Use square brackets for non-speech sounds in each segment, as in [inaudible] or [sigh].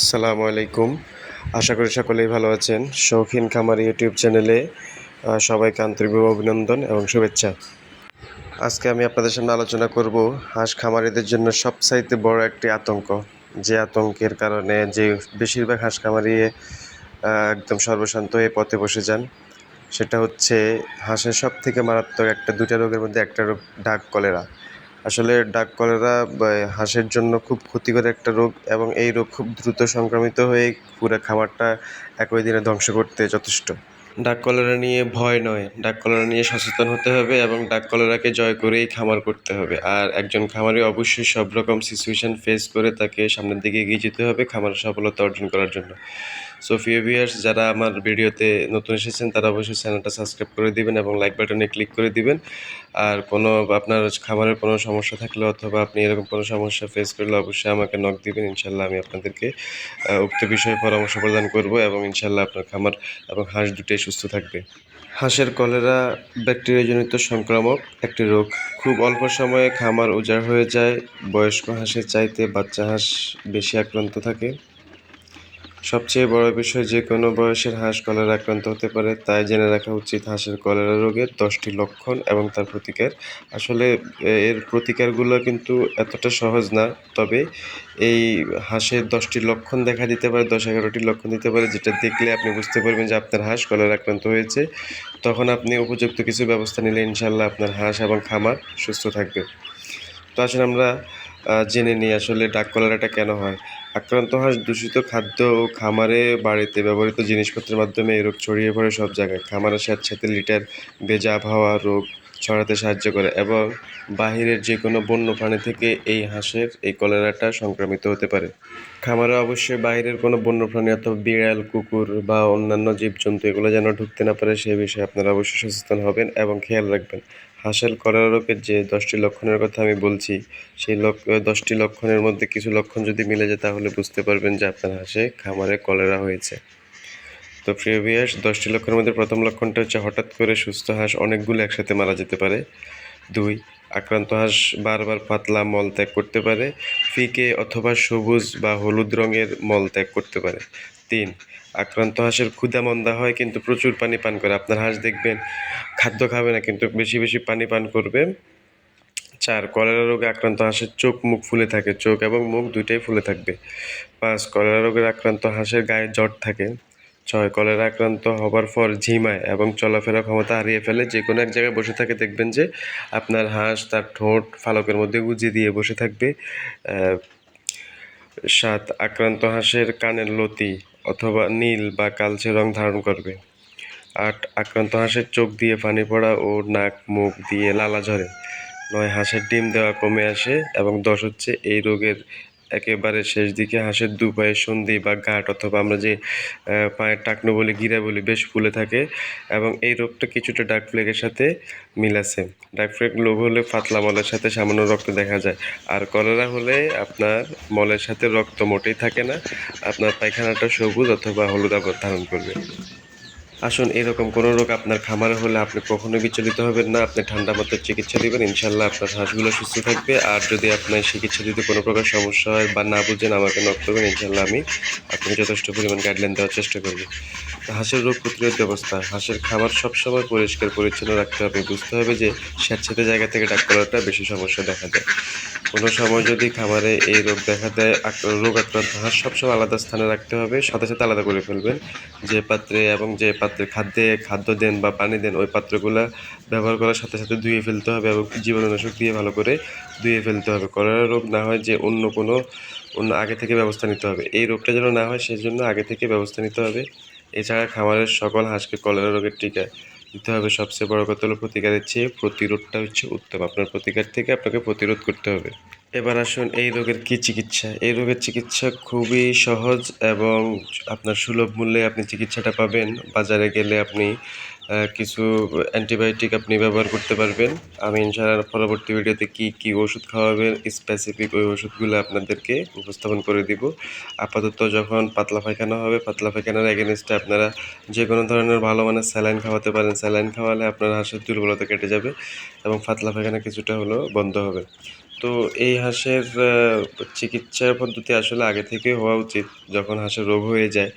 আসসালামু আলাইকুম। আশা করি সকলেই ভালো আছেন। শৌখিন খামারি ইউটিউব চ্যানেলে সবাইকে আন্তরিকভাবে অভিনন্দন এবং শুভেচ্ছা। আজকে আমি আপনাদের সামনে আলোচনা করব হাঁস খামারিদের জন্য সবচাইতে বড় একটি আতঙ্ক। যে আতঙ্কের কারণে যে বেশিরভাগ হাঁস খামারি একদম সর্বশান্ত হয়ে পথে বসে যান। সেটা হচ্ছে হাঁসের সব থেকে মারাত্মক একটা দুটা রোগের মধ্যে একটা রোগ ডাক কলেরা। আসলে ডাক কলেরা হাঁসের জন্য খুব ক্ষতিকর একটা রোগ এবং এই রোগ খুব দ্রুত সংক্রামিত হয়ে পুরো খামারটা একই দিনে ধ্বংস করতে যথেষ্ট। ডাক কলেরা নিয়ে ভয় নয়। ডাক কলেরা নিয়ে সচেতন হতে হবে এবং ডাক কলেরাকে জয় করেই খামার করতে হবে। আর একজন খামারি অবশ্যই সব রকম সিচুয়েশন ফেস করে তাকে সামনের দিকে এগিয়ে যেতে হবে খামারের সফলতা অর্জন করার জন্য। সো ভিউয়ার্স যারা আমার ভিডিওতে নতুন এসেছেন, তারা অবশ্যই চ্যানেলটা সাবস্ক্রাইব করে দিবেন এবং লাইক বাটনে ক্লিক করে দিবেন। আর কোনো আপনার খামারের কোনো সমস্যা থাকলে অথবা আপনি এরকম কোনো সমস্যা ফেস করলে অবশ্যই আমাকে নক দিবেন। ইনশাল্লাহ আমি আপনাদেরকে উক্ত বিষয়ে পরামর্শ প্রদান করব এবং ইনশাল্লাহ আপনার খামার এবং হাঁস দুটোই সুস্থ থাকবে। হাঁসের কলেরা, ব্যাকটেরিয়াজনিত সংক্রামক, একটি রোগ। খুব অল্প সময়ে খামার উজাড় হয়ে যায়। বয়স্ক হাঁসের চাইতে বাচ্চা হাঁস বেশি আক্রান্ত থাকে। সবচেয়ে বড় বিষয়, যে কোনো বয়সের হাঁস কলেরা আক্রান্ত হতে পারে, তাই জেনে রাখা উচিত হাঁসের কলেরা রোগের দশটি লক্ষণ এবং তার প্রতিকার। আসলে এর প্রতিকারগুলো কিন্তু এতটা সহজ না, তবে এই হাঁসের দশটি লক্ষণ দেখা দিতে পারে, দশ, এগারোটি লক্ষণ দিতে পারে, যেটা দেখলে আপনি বুঝতে পারবেন যে আপনার হাঁস কলেরা আক্রান্ত হয়েছে। তখন আপনি উপযুক্ত কিছু ব্যবস্থা নিলে ইনশাল্লাহ আপনার হাঁস এবং খামার সুস্থ থাকবে। তো আসলে আমরা জেনে নিই আসলে ডাক কলেরাটা কেন হয়। আক্রান্ত হাঁস দূষিত খাদ্য ও খামারে বাড়িতে ব্যবহৃত জিনিসপত্রের মাধ্যমে এই রোগ ছড়িয়ে পড়ে সব জায়গায়। খামারের সাথে লিটার ভেজা আবহাওয়া রোগ ছড়াতে সাহায্য করে এবং বাহিরের যে কোনো বন্য প্রাণী থেকে এই হাঁসের এই কলেরাটা সংক্রামিত হতে পারে। খামারে অবশ্যই বাইরের কোনো বন্য প্রাণী অথবা বিড়াল, কুকুর বা অন্যান্য জীবজন্তু এগুলো যেন ঢুকতে না পারে সেই বিষয়ে আপনারা অবশ্যই সচেতন হবেন এবং খেয়াল রাখবেন। হাঁসের কলেরা রোগের যে দশটি লক্ষণের কথা আমি বলছি, সেই লক্ষ, দশটি লক্ষণের মধ্যে কিছু লক্ষণ যদি মিলে যায়, তাহলে বুঝতে পারবেন যে আপনার হাঁসে খামারে কলেরা হয়েছে। তো প্রিয় ভিউয়ার্স, দশটি লক্ষণের মধ্যে প্রথম লক্ষণটা হচ্ছে, হঠাৎ করে সুস্থ হাঁস অনেকগুলো একসাথে মারা যেতে পারে। দুই, আক্রান্ত হাঁস বারবার পাতলা মল ত্যাগ করতে পারে, ফিকে অথবা সবুজ বা হলুদ রঙের মল ত্যাগ করতে পারে। তিন আক্রান্ত হাঁসের ক্ষুধা মন্দা হয়, কিন্তু প্রচুর পানি পান করে। আপনার হাঁস দেখবেন খাদ্য খাবে না, কিন্তু বেশি বেশি পানি পান করবে। চার, কলেরা রোগে আক্রান্ত হাঁসের চোখ, মুখ ফুলে থাকে। চোখ এবং মুখ দুইটাই ফুলে থাকবে। পাঁচ, কলেরা রোগের আক্রান্ত হাঁসের গায়ে জ্বর থাকে। ছয়, কলেরা আক্রান্ত হবার পর ঝিমায় এবং চলাফেরা ক্ষমতা হারিয়ে ফেলে। যে কোনো এক জায়গায় বসে থাকে, দেখবেন যে আপনার হাঁস তার ঠোঁট ফালকের মধ্যে গুজিয়ে দিয়ে বসে থাকবে। সাত, আক্রান্ত হাঁসের কানের লতি অথবা নীল বা কালচে রং ধারণ করবে। আট, আক্রান্ত হাঁসের চোখ দিয়ে পানি পড়া ও নাক, মুখ দিয়ে লালা ঝরে। নয়, হাঁসের ডিম দেওয়া কমে আসে এবং দশ হচ্ছে এই রোগের একেবারে শেষ দিকে হাঁসের দু পায়ের সন্ধি বা গাঁট অথবা আমরা যে পায়ের টাকনো বলি, গিরা বলি, বেশ ফুলে থাকে এবং এই রোগটা কিছুটা ডার্ক ফ্লেগের সাথে মিল আছে ডার্ক ফ্লেগ রোগ হলে পাতলা মলের সাথে সামান্য রক্ত দেখা যায়। আর কলেরা হলে আপনার মলের সাথে রক্ত মোটেই থাকে না। আপনার পায়খানাটা সবুজ অথবা হলুদ আবর ধারণ করবে। আসুন, এরকম কোনো রোগ আপনার খামারে হলে আপনি কখনো বিচলিত হবেন না। আপনি ঠান্ডা মাত্রার চিকিৎসা দিবেন, ইনশাল্লাহ আপনার হাঁসগুলো সুস্থ থাকবে। আর যদি আপনার চিকিৎসা দিতে কোনো প্রকার সমস্যা হয় বা না বুঝেন, আমাকে নক করবেন, ইনশাল্লাহ আমি আপনাকে যথেষ্ট পরিমাণ গাইডলাইন দেওয়ার চেষ্টা করব। হাঁসের রোগ প্রতিরোধ ব্যবস্থা, হাঁসের খাবার সবসময় পরিষ্কার, পরিচ্ছন্ন রাখতে হবে। বুঝতে হবে যে স্যাঁতস্যাঁতে জায়গা থেকে ডাক করাটা বেশি সমস্যা দেখা যায় কোনো সময় যদি খামারে এই রোগ দেখা দেয় রোগ আক্রান্ত হাঁস সবসময় আলাদা স্থানে রাখতে হবে। সাথে সাথে আলাদা করে ফেলবেন। যে পাত্রে এবং যে পাত্রে খাদ্যে খাদ্য দেন বা পানি দেন, ওই পাত্রগুলো ব্যবহার করার সাথে সাথে ধুয়ে ফেলতে হবে এবং জীবাণুনাশক দিয়ে ভালো করে ধুয়ে ফেলতে হবে। কলেরা রোগ না হয় যে অন্য কোনো, অন্য আগে থেকে ব্যবস্থা নিতে হবে। এই রোগটা যেন না হয় সেজন্য আগে থেকে ব্যবস্থা নিতে হবে। এছাড়া খামারের সকল হাঁসকে কলেরা রোগের টিকা দিতে হবে। সবচেয়ে বড় কথা হলো প্রতিকারের চেয়ে প্রতিরোধটা হচ্ছে উত্তম। আপনার প্রতিকার থেকে আপনাকে প্রতিরোধ করতে হবে। এবার আসুন এই রোগের কী চিকিৎসা? এই রোগের চিকিৎসা খুবই সহজ এবং আপনার সুলভ মূল্যে আপনি চিকিৎসাটা পাবেন। বাজারে গেলে আপনি কিছু অ্যান্টিবায়োটিক আপনি ব্যবহার করতে পারবেন। আমি ইনশাআল্লাহ পরবর্তী ভিডিওতে কি কি ওষুধ খাওয়াবেন স্পেসিফিক ওই ওষুধগুলো আপনাদেরকে উপস্থাপন করে দিব। আপাতত যখন পাতলা পায়খানা হবে, পাতলা পায়খানার এগেনস্টে আপনারা যে কোনো ধরনের ভালো মানের স্যালাইন খাওয়াতে পারেন। স্যালাইন খাওয়ালে আপনার হাঁসের দুর্বলতা কেটে যাবে এবং পাতলা পায়খানা কিছুটা হলেও বন্ধ হবে। তো এই হাঁসের চিকিৎসার পদ্ধতি আসলে আগে থেকে হওয়া উচিত। যখন হাঁসের রোগ হয়ে যায়,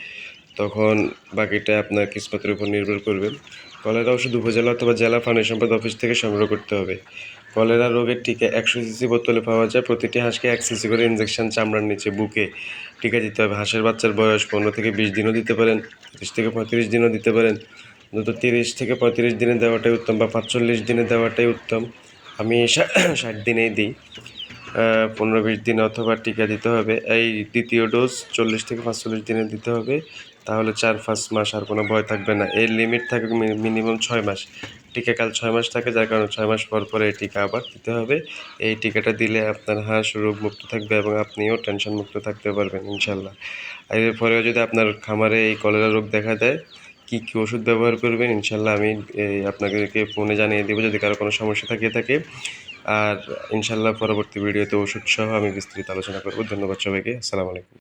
তখন বাকিটা আপনার কিসমতের উপর নির্ভর করবে। কলেরা ওষুধ উপজেলা অথবা জেলা পানি সম্পদ অফিস থেকে সংগ্রহ করতে হবে। কলেরা রোগের টিকা একশো সিসি বোতলে পাওয়া যায়। প্রতিটি হাঁসকে এক সিসি করে ইনজেকশন চামড়ার নিচে বুকে টিকা দিতে হবে। হাঁসের বাচ্চার বয়স পনেরো থেকে বিশ দিনও দিতে পারেন, তিরিশ থেকে পঁয়ত্রিশ দিনও দিতে পারেন। অন্তত তিরিশ থেকে পঁয়ত্রিশ দিনে দেওয়াটাই উত্তম বা পাঁচচল্লিশ দিনে দেওয়াটাই উত্তম। আমি [coughs] ষাট দিনেই দিই। পনেরো বিশ দিন অথবা টিকা দিতে হবে। এই দ্বিতীয় ডোজ চল্লিশ থেকে পাঁচচল্লিশ দিনে দিতে হবে। তাহলে চার পাঁচ মাস আর কোনো ভয় থাকবে না। এর লিমিট থাকে মিনিমাম ছয় মাস। টিকাকাল ছয় মাস থাকে, যার কারণে ছয় মাস পর পর এই টিকা আবার দিতে হবে। এই টিকাটা দিলে আপনার হাঁস রোগ মুক্ত থাকবে এবং আপনিও টেনশন মুক্ত থাকতে পারবেন, ইনশাল্লাহ। আর এরপরেও যদি আপনার খামারে এই কলেরা রোগ দেখা দেয় কী কী ওষুধ ব্যবহার করবেন? ইনশাল্লাহ আমি আপনাদেরকে ফোনে জানিয়ে দেবো যদি কারও কোনো সমস্যা থাকে থাকে। আর ইনশাল্লাহ পরবর্তী ভিডিওতে ওষুধ সহ আমি বিস্তারিত আলোচনা করব। ধন্যবাদ সবাইকে। আসসালামু আলাইকুম।